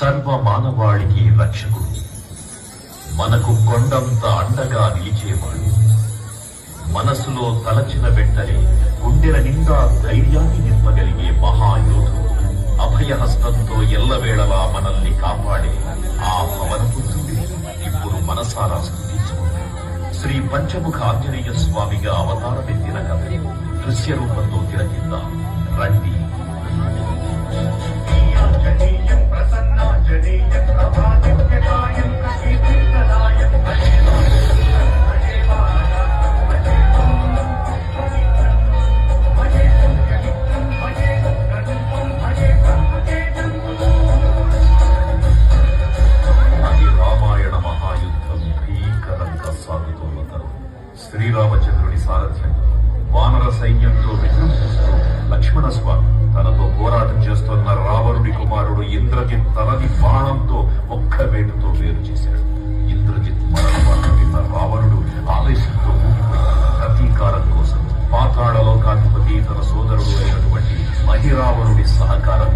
సర్వ మానవాళికి రక్షకుడు. మనకు కొండంత అండగా నిలిచేవాడు. మనసులో తలచిన వెంటనే గుండెల నిండా ధైర్యాన్ని నింపగలిగే మహాయోధుడు అభయహస్తంతో ఎల్లవేళలా మనల్ని కాపాడే ఆ పవనపుత్రుడిని ఇప్పుడు మనసారా స్థుతించుకుందాం శ్రీ పంచముఖ ఆంజనేయ స్వామిగా అవతారమెత్తిన కథ దృశ్య రూపంలో తిరగింది శ్రీరామచంద్రుని సారథ్యం. వానర సైన్యంతో విజృంభిస్తూ లక్ష్మణ స్వామి తనతో పోరాటం చేస్తున్న రావణుడి కుమారుడు ఇంద్రజిత్ తలని బాణంతో ఒక్క వేటుతో వేరు చేశాడు. ఇంద్రజిత్ మరణ విన్న రావణుడు ఆవేశంతో ప్రతీకారం కోసం పాతాళలోకాధిపతి తన సోదరుడు అయినటువంటి మహిరావణుడి సహకారం